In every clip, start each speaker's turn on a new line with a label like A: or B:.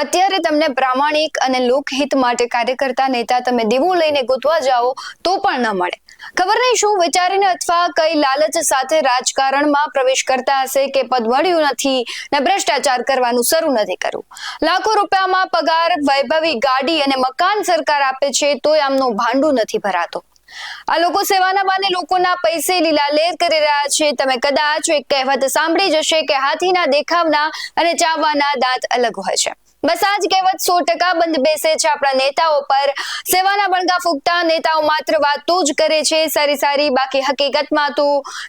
A: અત્યારે તમને પ્રામાણિક અને લોકહિત માટે કાર્ય કરતા નેતા તમે દીવું લઈને ગોતવા જાઓ તો પણ ન મળે. ખબર નહીં શું વિચારીને અથવા કઈ લાલચ સાથે રાજકારણમાં પ્રવેશ કરતા હશે કે પદ મળ્યું નથી ને ભ્રષ્ટાચાર કરવાનું શરૂ નથી કરવું લાખો રૂપિયામાં પગાર, વૈભવી ગાડી અને મકાન સરકાર આપે છે તોય આમનું ભાંડું નથી ભરાતો. આ લોકો સેવાના બાને લોકોના પૈસે લીલા લેર કરી રહ્યા છે. તમે કદાચ એક કહેવત સાંભળી જશે કે હાથીના દેખાવના અને ચાવવાના દાંત અલગ હોય છે. બસ આ જ કહેવત સો ટકા બંધ બેસે છે આપણા નેતાઓ પર. સેવાના બણગા ફૂંકતા નેતાઓ માત્ર વાતો જ કરે છે. સારી સારી, બાકી હકીકતમાં તો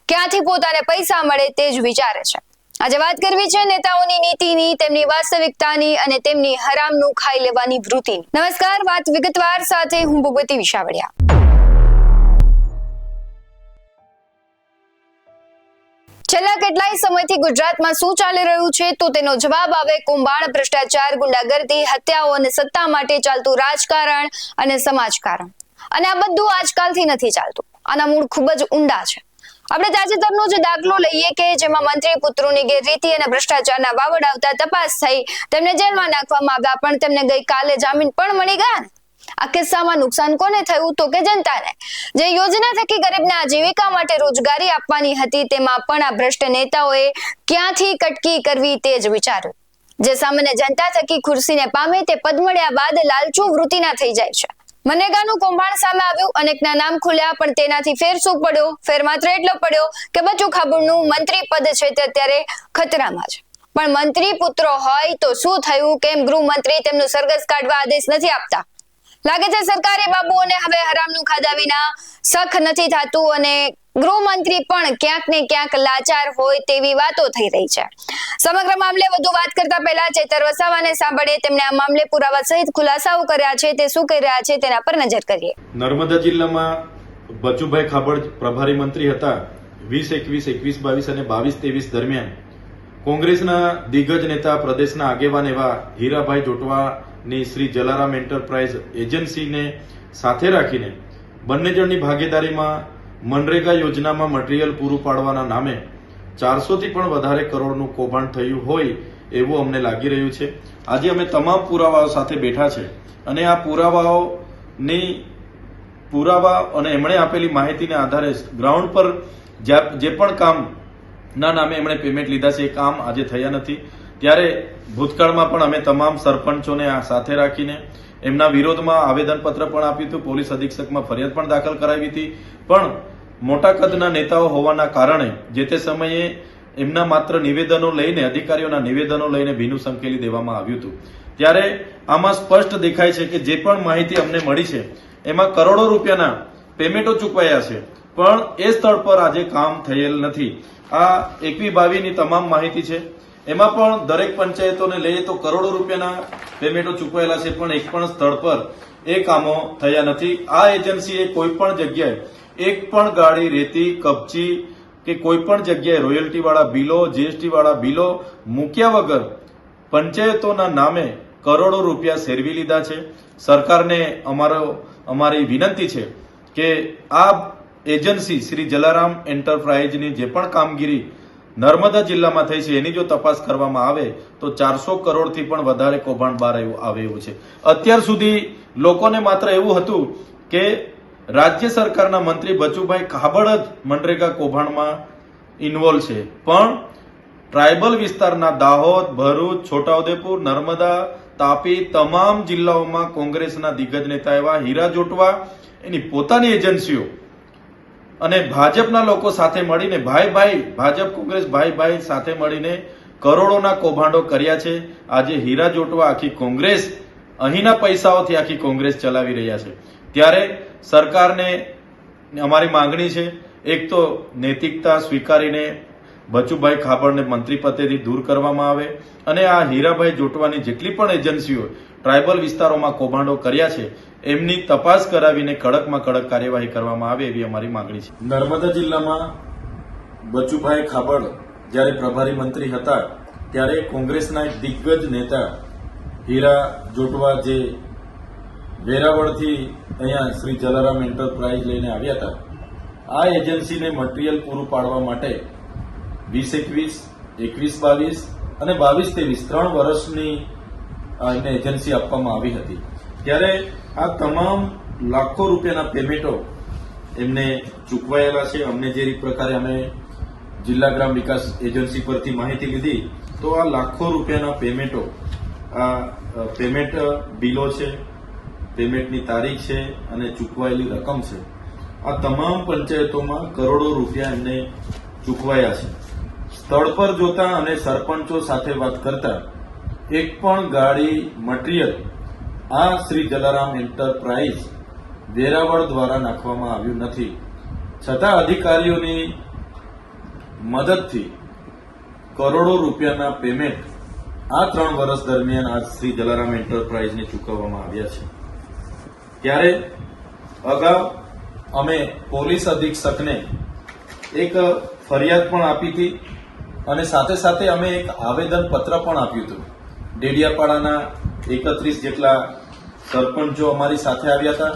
A: ક્યાંથી પોતાને પૈસા મળે તે જ વિચારે છે. આજે વાત કરવી છે નેતાઓની નીતિની, તેમની વાસ્તવિકતાની અને તેમની હરામનું ખાઈ લેવાની વૃત્તિની. નમસ્કાર, વાત વિગતવાર સાથે હું ભૂપતિ વિશાવડિયા. છેલ્લા કેટલાય સમયથી ગુજરાતમાં શું ચાલી રહ્યું છે તો તેનો જવાબ આવે કુંભાણ ભ્રષ્ટાચાર, ગુંડાગર્દી, હત્યાઓ અને સત્તા માટે ચાલતું રાજકારણ અને સમાજકારણ. અને આ બધું આજકાલથી નથી ચાલતું. આના મૂળ ખૂબ જ ઊંડા છે. આપણે તાજેતરનો જ દાખલો લઈએ કે જેમાં મંત્રી પુત્રોની ગેરરીતિ અને ભ્રષ્ટાચારના વાવડ આવતા તપાસ થઈ. તેમને જેલમાં નાખવામાં આવ્યા, પણ તેમને ગઈકાલે જામીન પણ મળી ગયા આ કિસ્સામાં નુકસાન કોને થયું તો કે જનતાને? જે યોજના થકી ગરીબને આજીવિકા માટે રોજગારી આપવાની હતી તેમાં પણ આ ભ્રષ્ટ નેતાઓએ ક્યાંથી કટકી કરવી તે જ વિચાર્યું. જે સામાન્ય જનતા થકી ખુરશીને પામે તે પદ મળ્યા બાદ લાલચુ વૃત્તિના થઈ જાય છે. મનેગાનું કૌભાંડ સામે આવ્યું, અનેકના નામ ખુલ્યા, પણ તેનાથી ફેર શું પડ્યો? ફેર માત્ર એટલો પડ્યો કે બચુ ખાબડનું મંત્રી પદ છે તે અત્યારે ખતરામાં છે. પણ મંત્રી પુત્રો હોય તો શું થયું? કેમ ગૃહમંત્રી તેમનું સરઘસ કાઢવા આદેશ નથી આપતા? લાગે છે સરકારી બાબુઓને હવે હરામનું ખાધા વિના સખ નથી થતું અને ગૃહમંત્રી પણ ક્યાંક ને ક્યાંક લાચાર હોય તેવી વાતો થઈ રહી છે. સમગ્ર મામલે વધુ વાત કરતા પહેલા ચેતર વસાવાને સાંભળે તેમણે આ મામલે પુરાવા સહિત ખુલાસાઓ કર્યા છે તે શું કહી રહ્યા છે તેના પર નજર કરીએ.
B: નર્મદા જિલ્લામાં બચુભાઈ ખાબડ પ્રભારી મંત્રી હતા વીસ એકવીસ એકવીસ બાવીસ અને બાવીસ ત્રેવીસ દરમિયાન કોંગ્રેસના દિગ્ગજ નેતા પ્રદેશના આગેવાન એવા હીરાભાઈ જોટવાની શ્રી જલારામ એન્ટરપ્રાઇઝ એજન્સીને સાથે રાખીને બંને જણની ભાગીદારીમાં મનરેગા યોજનામાં મટીરીયલ પૂરું પાડવાના નામે ચારસોથી પણ વધારે કરોડનું કૌભાંડ થયું હોય એવું અમને લાગી રહ્યું છે. આજે અમે તમામ પુરાવાઓ સાથે બેઠા છે અને આ પુરાવાઓની પુરાવા અને એમણે આપેલી માહિતીના આધારે ગ્રાઉન્ડ પર જે પણ કામના નામે એમણે પેમેન્ટ લીધા છે એ કામ આજે થયા નથી. ત્યારે ભૂતકાળમાં પણ અમે તમામ સરપંચોને આ સાથે રાખીને એમના વિરોધમાં આવેદનપત્ર પણ આપ્યું હતું. પોલીસ અધિક્ષકમાં ફરિયાદ પણ દાખલ કરાવી હતી. પણ મોટા કદના નેતાઓ હોવાના કારણે જે તે સમયે એમના માત્ર નિવેદનો લઈને, અધિકારીઓના નિવેદનો લઈને ભીનું સંકેલી દેવામાં આવ્યું હતું. ત્યારે આમાં સ્પષ્ટ દેખાય છે કે જે પણ માહિતી અમને મળી છે, એમાં કરોડો રૂપિયાના પેમેન્ટો ચૂકવાયા છે. પણ એ સ્થળ પર આજે કામ થયેલ નથી. આ એકવી બાવીની તમામ માહિતી છે. એમાં પણ દરેક પંચાયતોને લઈએ તો કરોડો રૂપિયાના પેમેન્ટો ચૂકવાયેલા છે, પણ એક પણ સ્થળ પર એ કામો થયા નથી. આ એજન્સીએ કોઈ પણ જગ્યાએ એક પણ ગાડી રેતી, કપચી કે કોઈ પણ જગ્યાએ રોયલ્ટીવાળા બિલો, જીએસટીવાળા બિલો મૂક્યા વગર પંચાયતોના નામે કરોડો રૂપિયા સેરવી લીધા છે. સરકારને અમારો, અમારી વિનંતી છે કે આ એજન્સી શ્રી જલારામ એન્ટરપ્રાઇઝની જે પણ કામગીરી નર્મદા જિલ્લામાં થઈ છે. એની જો તપાસ કરવામાં આવે, તો ચારસો કરોડથી પણ વધારે કૌભાંડ બહાર આવે એવું છે. અત્યાર સુધી લોકોને માત્ર એવું હતું કે રાજ્ય સરકારના મંત્રી બચુભાઈ ખાબડ જ મનરેગા કૌભાંડમાં ઇન્વોલ્વ છે. પણ ટ્રાયબલ વિસ્તારના દાહોદ, ભરૂચ, છોટાઉદેપુર, નર્મદા, તાપી તમામ જિલ્લાઓમાં કોંગ્રેસના દિગ્ગજ નેતા એવા હીરા જોટવા એની પોતાની એજન્સીઓ અને ભાજપના લોકો સાથે મળીને ભાઈ ભાઈ, ભાજપ કોંગ્રેસ ભાઈ ભાઈ સાથે મળીને કરોડોના કૌભાંડો કર્યા છે. આજે હીરા જોટવા આખી કોંગ્રેસ, અહીંના પૈસાઓથી આખી કોંગ્રેસ ચલાવી રહ્યા છે. ત્યારે સરકારને અમારી માંગણી છે, એક તો નૈતિકતા સ્વીકારીને બચુભાઈ ખાબડને મંત્રી પદેથી દૂર કરવામાં આવે અને આ હીરાભાઈ જોટવાની જેટલી પણ એજન્સીઓ ટ્રાયબલ વિસ્તારોમાં કૌભાંડો કર્યા છે, એમની તપાસ કરાવીને કડકમાં કડક કાર્યવાહી કરવામાં આવે એવી અમારી માંગણી છે. નર્મદા જિલ્લામાં બચુભાઈ ખાબડ જ્યારે પ્રભારી મંત્રી હતા, ત્યારે કોંગ્રેસના એક દિગ્ગજ નેતા હીરા જોટવા જે વેરાવળથી અહીંયા શ્રી જલારામ એન્ટરપ્રાઇઝ લઈને આવ્યા હતા, આ એજન્સીને મટીરિયલ પૂરું પાડવા માટે વીસ એકવીસ એકવીસ બાવીસ અને બાવીસ ત્રેવીસ, ત્રણ વર્ષની એને એજન્સી આપવામાં આવી હતી. ત્યારે આ તમામ લાખો રૂપિયાના પેમેન્ટો એમને ચૂકવાયેલા છે. અમને જે પ્રકારે અમે જિલ્લા ગ્રામ વિકાસ એજન્સી પરથી માહિતી લીધી, તો આ લાખો રૂપિયાના પેમેન્ટો, આ પેમેન્ટ બિલો છે, પેમેન્ટની તારીખ છે અને ચૂકવાયેલી રકમ છે. આ તમામ પંચાયતોમાં કરોડો રૂપિયા એમને ચૂકવાયા છે. સ્થળ પર જોતા અને સરપંચો સાથે વાત કરતા એક પણ ગાડી મટીરિયલ આ શ્રી જલારામ એન્ટરપ્રાઇઝ વેરાવળ દ્વારા નાખવામાં આવ્યું નથી. છતાં અધિકારીઓની મદદથી કરોડો રૂપિયાના પેમેન્ટ આ ત્રણ વર્ષ દરમિયાન આ શ્રી જલારામ એન્ટરપ્રાઇઝને ચૂકવવામાં આવ્યા છે. ત્યારે અગાઉ અમે પોલીસ અધિક્ષકને એક ફરિયાદ પણ આપી હતી. અને સાથે સાથે અમે એક આવેદન પત્ર પણ આપ્યું હતું. ડેડિયાપાડાના એકત્રીસ જેટલા સરપંચો અમારી સાથે આવ્યા હતા.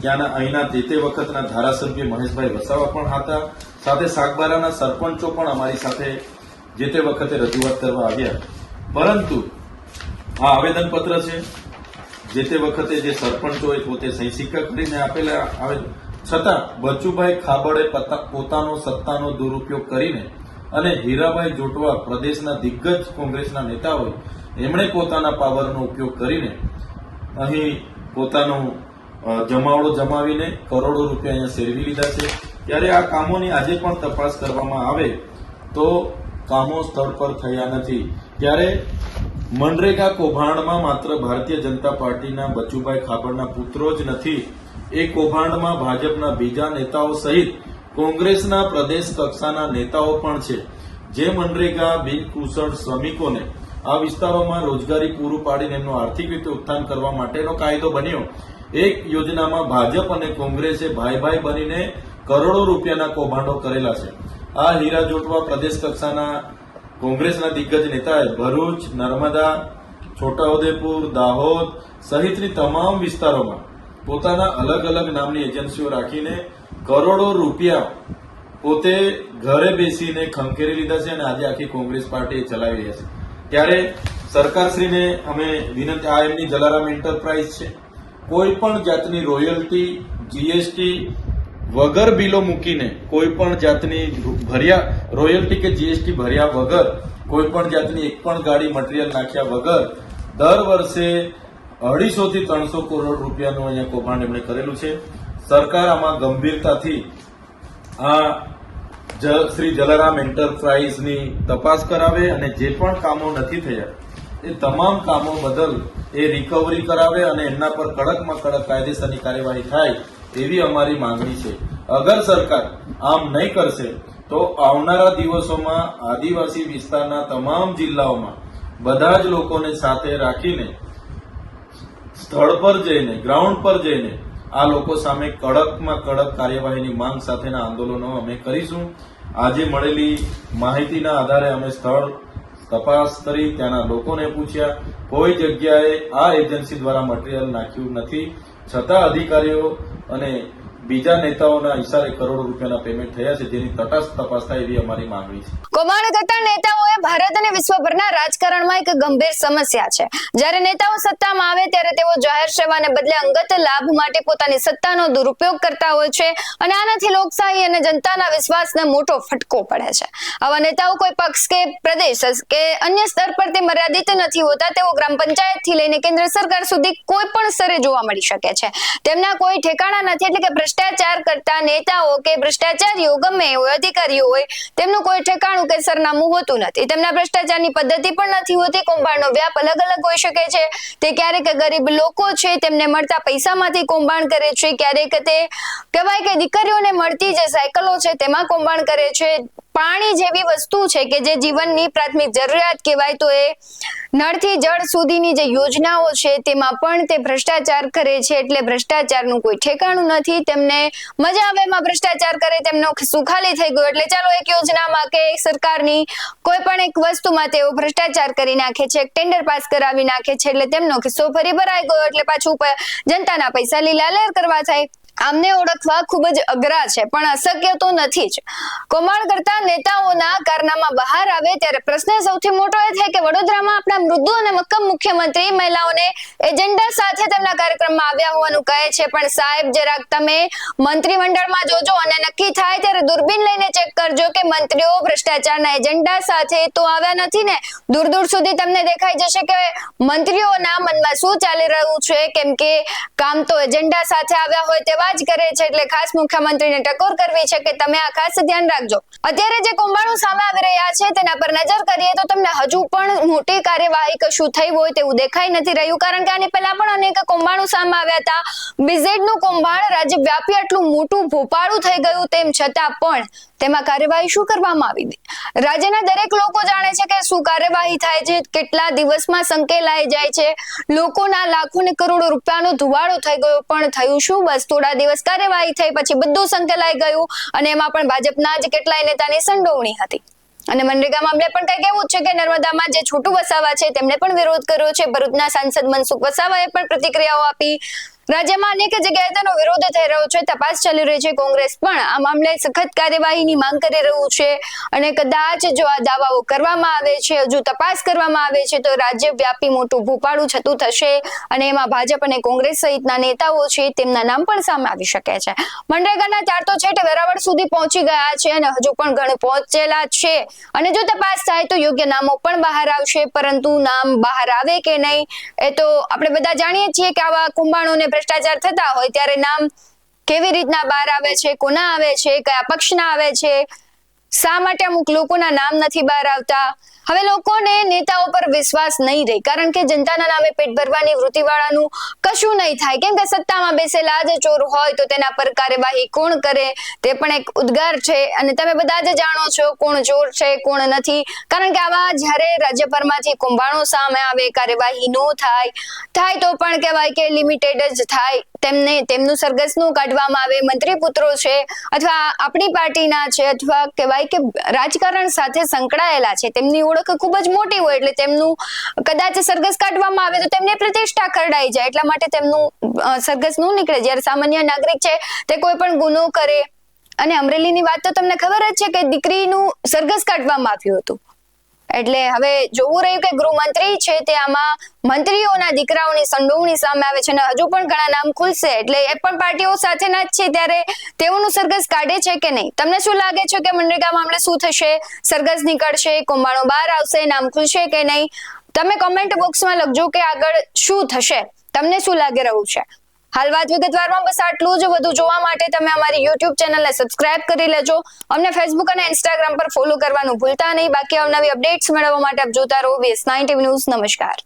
B: ત્યાંના અહીંના તે તે વખતના ધારાસભ્ય મહેશભાઈ વસાવા પણ હતા. સાથે સાગબારાના સરપંચો પણ અમારી સાથે જે તે વખતે રજૂઆત કરવા આવ્યા. પરંતુ આ આવેદનપત્ર છે, જે તે વખતે જે સરપંચોએ પોતે સહી સિક્કા કરીને આપેલા આવે, છતાં બચુભાઈ ખાબડે પતા- પોતાનો સત્તાનો દુરુપયોગ કરીને અને હીરાભાઈ જોટવા પ્રદેશના દિગ્ગજ કોંગ્રેસના નેતા હોય, એમણે પોતાના પાવરનો ઉપયોગ કરીને અહીં પોતાનું જમાવડો જમાવીને કરોડો રૂપિયા અહીંયા સેરવી લીધા છે. ત્યારે આ કામોની આજે પણ તપાસ કરવામાં આવે તો કામો સ્થળ પર થયા નથી. ત્યારે મનરેગા કૌભાંડમાં માત્ર ભારતીય જનતા પાર્ટીના બચુભાઈ ખાબડના પુત્રો જ નથી, એ કૌભાંડમાં ભાજપના બીજા નેતાઓ સહિત કોંગ્રેસના પ્રદેશ કક્ષાના નેતાઓ પણ છે. જે મનરેગા બિનકુશળ શ્રમિકોને આ વિસ્તારોમાં રોજગારી પૂરું પાડીને એમનું આર્થિક રીતે ઉત્થાન કરવા માટેનો કાયદો બન્યો. એક યોજનામાં ભાજપ અને કોંગ્રેસે ભાઈ ભાઈ બનીને કરોડો રૂપિયાના કૌભાંડો કરેલા છે. આ હીરા જોટવા પ્રદેશ કક્ષાના કોંગ્રેસના દિગ્ગજ નેતાએ ભરૂચ, નર્મદા, છોટાઉદેપુર, દાહોદ સહિતની તમામ વિસ્તારોમાં પોતાના અલગ અલગ નામની એજન્સીઓ રાખીને કરોડો રૂપિયા પોતે ઘરે બેસીને ખંખેરી લીધા છે અને આજે આખી કોંગ્રેસ પાર્ટી ચલાવી રહ્યા છે. ત્યારે સરકારશ્રીને અમે વિનંતી આ એમની જલારામ એન્ટરપ્રાઇઝ છે. કોઈ પણ જાતની રોયલ્ટી જીએસટી વગર બિલો મૂકીને કોઈ પણ જાતની ભર્યા રોયલ્ટી કે જીએસટી ભર્યા વગર, કોઈ પણ જાતની એક પણ ગાડી મટીરિયલ નાખ્યા વગર, દર વર્ષે અઢીસો થી ત્રણસો કરોડ રૂપિયાનું અહીંયા કૌભાંડ એમણે કરેલું છે. સરકાર આમાં ગંભીરતાથી આ શ્રી જલારામ એન્ટરપ્રાઇઝની તપાસ કરાવે અને જે પણ કામો નથી થયા, એ તમામ કામો બદલ એ રિકવરી કરાવે અને એમના પર કડકમાં કડક કાયદેસરની કાર્યવાહી થાય એવી અમારી માંગણી છે. અગર સરકાર આમ નહીં કરશે, તો આવનારા દિવસોમાં આદિવાસી વિસ્તારના તમામ જિલ્લાઓમાં બધા જ લોકોને સાથે રાખીને સ્થળ પર જઈને ગ્રાઉન્ડ પર જઈને આ લોકો સામે કડકમાં કડક કાર્યવાહીની માંગ સાથેના આંદોલનો અમે કરીશું. આજે મળેલી માહિતીના આધારે અમે સ્થળ તપાસ કરી ત્યાંના લોકોને પૂછ્યા. કોઈ જગ્યાએ આ એજન્સી દ્વારા મટીરિયલ નાખ્યું નથી. છતાં અધિકારીઓ અને બીજા નેતાઓના ઇશારે કરોડો રૂપિયાના પેમેન્ટ થયા છે, જેની તટસ્થ તપાસ થાય એવી અમારી માંગણી છે.
A: કૌભાંડ કરતા નેતાઓએ ભારત અને વિશ્વભરના રાજકારણમાં એક ગંભીર સમસ્યા છે. જ્યારે નેતાઓ સત્તામાં આવે ત્યારે તેઓ જાહેર સેવાને બદલે અંગત લાભ માટે પોતાની સત્તાનો દુરુપયોગ કરતા હોય છે અને આનાથી લોકશાહી અને જનતાના વિશ્વાસને મોટો ફટકો પડે છે. આવા નેતાઓ કોઈ પક્ષ કે પ્રદેશ કે અન્ય સ્તર પર તે મર્યાદિત નથી હોતા, તેઓ ગ્રામ પંચાયતથી લઈને કેન્દ્ર સરકાર સુધી કોઈ પણ સ્તરે જોવા મળી શકે છે. તેમના કોઈ ઠેકાણા નથી, એટલે કે ભ્રષ્ટાચાર કરતા નેતાઓ કે ભ્રષ્ટાચારીઓ ગમે હોય અધિકારીઓ હોય, તેમનું કોઈ ઠેકાણું કે સરનામું હોતું નથી. તેમના ભ્રષ્ટાચારની પદ્ધતિ પણ નથી હોતી, કૌભાંડનો વ્યાપ અલગ અલગ હોઈ શકે છે. તે ક્યારેક ગરીબ લોકો છે, તેમને મળતા પૈસામાંથી કૌભાંડ કરે છે, ક્યારેક તે કહેવાય કે દીકરીઓને મળતી જે સાયકલો છે, તેમાં કૌભાંડ કરે છે. પાણી જેવી વસ્તુ છે કે જે જીવનની પ્રાથમિક જરૂરિયાત કહેવાય, તો એ નળથી જળ સુધીની જે યોજનાઓ છે, તેમાં પણ તે ભ્રષ્ટાચાર કરે છે, એટલે ભ્રષ્ટાચારનું કોઈ ઠેકાણું નથી. તેમને મજા આવે એમાં ભ્રષ્ટાચાર કરે, તેમનો સુખાલી થઈ ગયો, એટલે ચાલો એક યોજનામાં કે સરકારની કોઈ પણ એક વસ્તુમાં તેઓ ભ્રષ્ટાચાર કરી નાખે છે, એક ટેન્ડર પાસ કરાવી નાખે છે, એટલે તેમનો ખિસ્સો ફરી ભરાઈ ગયો, એટલે પાછું જનતાના પૈસા લીલા લહેર કરવા થાય. આમને ઓળખવા ખૂબ જ અઘરા છે, પણ અશક્ય તો નથી જ. કૌભાંડ કરતા નેતાઓના કારનામા બહાર આવે ત્યારે પ્રશ્ન સૌથી મોટો એ થાય કે વડોદરામાં આપણા મૃદુ અને મક્કમ મુખ્યમંત્રી મહિલાઓને એજન્ડા સાથે તેમના કાર્યક્રમમાં આવ્યા હોવાનું કહે છે, પણ સાહેબ જરાક તમે મંત્રીમંડળમાં જોજો અને નક્કી થાય ત્યારે દૂરબીન લઈને ચેક કરજો કે મંત્રીઓ ભ્રષ્ટાચારના એજન્ડા સાથે તો આવ્યા નથી ને? દૂર દૂર સુધી તમને દેખાઈ જશે કે મંત્રીઓના મનમાં શું ચાલી રહ્યું છે, કેમ કે કામ તો એજન્ડા સાથે આવ્યા હોય તેવા જ કરે છે એટલે ખાસ મુખ્યમંત્રીને ટકોર કરવી છે કે તમે આ ખાસ ધ્યાન રાખજો. અત્યારે જે કૌભાંડો સામે આવી રહ્યા છે તેના પર નજર કરીએ તો તમને હજુ પણ મોટી કાર્યવાહી કશું થઈ હોય તેવું દેખાઈ નથી રહ્યું, કારણ કે આની પહેલા પણ અનેક કૌભાંડો સામે આવ્યા હતા. બીઝેડનું કૌભાંડ રાજ્યવ્યાપી આટલું મોટું ભોપાળું થઈ ગયું તેમ છતાં પણ તેમાં કાર્યવાહી શું કરવામાં આવી? હતી રાજ્યના દરેક લોકો જાણે છે કે શું કાર્યવાહી થાય છે, કેટલા દિવસમાં સંકેલાઈ જાય છે. લોકોના લાખો ને કરોડો રૂપિયાનો ધુવાડો થઈ ગયો, પણ થયું શું? બસ થોડા દિવસ કાર્યવાહી થઈ, પછી બધું સંકેલાઈ ગયું અને એમાં પણ ભાજપના જ કેટલાય નેતાની સંડોવણી હતી. અને મનરેગા મામલે પણ કઈ કેવું છે કે નર્મદામાં જે છૂટું વસાવા છે તેમણે પણ વિરોધ કર્યો છે. ભરૂચના સાંસદ મનસુખ વસાવાએ પણ પ્રતિક્રિયાઓ આપી. રાજ્યમાં અનેક જગ્યાએ તેનો વિરોધ થઈ રહ્યો છે, તપાસ ચાલી રહી છે, કોંગ્રેસ પણ આ મામલે સખત કાર્યવાહીની માંગ કરી રહ્યું છે અને કદાચ જો આ દાવાઓ કરવામાં આવે છે, હજુ તપાસ કરવામાં આવે છે, તો રાજ્ય વ્યાપી મોટું ભૂપાળું છતું થશે અને એમાં ભાજપ અને કોંગ્રેસ સહિતના નેતાઓ છે, તેમના નામ પણ સામે આવી શકે છે. મનરેગાના ચાર તો છેટ વેરાવળ સુધી પહોંચી ગયા છે અને હજુ પણ ઘણ પહોંચેલા છે. અને જો તપાસ થાય તો યોગ્ય નામો પણ બહાર આવશે, પરંતુ નામ બહાર આવે કે નહીં, એ તો આપણે બધા જાણીએ છીએ કે આવા કુંભાણોને ભ્રષ્ટાચાર થતા હોય ત્યારે નામ કેવી રીતના બહાર આવે છે, કોના આવે છે, કયા પક્ષના આવે છે શા માટે અમુક લોકોના નામ નથી બહાર આવતા? હવે લોકોને નેતાઓ પર વિશ્વાસ નહીં રહે, કારણ કે જનતાના નામે પેટ ભરવાની વૃત્તિવાળાનું કશું નહીં થાય. કેમ કે સત્તામાં બેસેલા જ ચોર હોય તો તેના પર કાર્યવાહી કોણ કરે? તે પણ એક ઉદ્ગાર છે. અને તમે બધા જ જાણો છો કોણ ચોર છે, કોણ નથી. કારણ કે આવા જ્યારે રાજ્યભરમાંથી કુંભાણો સામે આવે, કાર્યવાહી ન થાય થાય તો પણ કહેવાય કે લિમિટેડ જ થાય. તેમને તેમનું સરઘસનું કાઢવામાં આવે મંત્રી પુત્રો છે, અથવા આપણી પાર્ટીના છે, અથવા કહેવાય કે રાજકારણ સાથે સંકળાયેલા છે, તેમની ઓળખ ખૂબ જ મોટી હોય એટલે તેમનું કદાચ સરઘસ કાઢવામાં આવે તો તેમને પ્રતિષ્ઠા ખરડાઈ જાય, એટલા માટે તેમનું સરઘસનું નીકળે. જ્યારે સામાન્ય નાગરિક છે, તે કોઈ પણ ગુનો કરે. અને અમરેલીની વાત તો તમને ખબર જ છે કે દીકરીનું સરઘસ કાઢવામાં આવ્યું હતું. એટલે હવે જોવું રહ્યું કે ગૃહમંત્રી છે તે આમાં મંત્રીઓના દીકરાઓની સંડોવણી સામે આવે છે અને હજુ પણ ઘણા નામ ખુલશે. એટલે એ પણ પાર્ટીઓ સાથેના જ છે. ત્યારે તેઓનું સરઘસ કાઢે છે કે નહીં? તમને શું લાગે છે કે મનરેગા મામલે શું થશે? સરઘસ નીકળશે કૌભાંડો બહાર આવશે, નામ ખુલશે કે નહીં? તમે કોમેન્ટ બોક્સમાં લખજો કે આગળ શું થશે. તમને શું લાગી રહ્યું છે? હાલ વાત વિગતવારમાં બસ આટલું જ. વધુ જોવા માટે તમે અમારી યુટ્યુબ ચેનલને સબસ્ક્રાઇબ કરી લેજો. અમને ફેસબુક અને ઇન્સ્ટાગ્રામ પર ફોલો કરવાનું ભૂલતા નહીં. બાકી અવનવી અપડેટ્સ મેળવવા માટે આપ જોતા રહો વીએસ નાઇન ન્યૂઝ નમસ્કાર.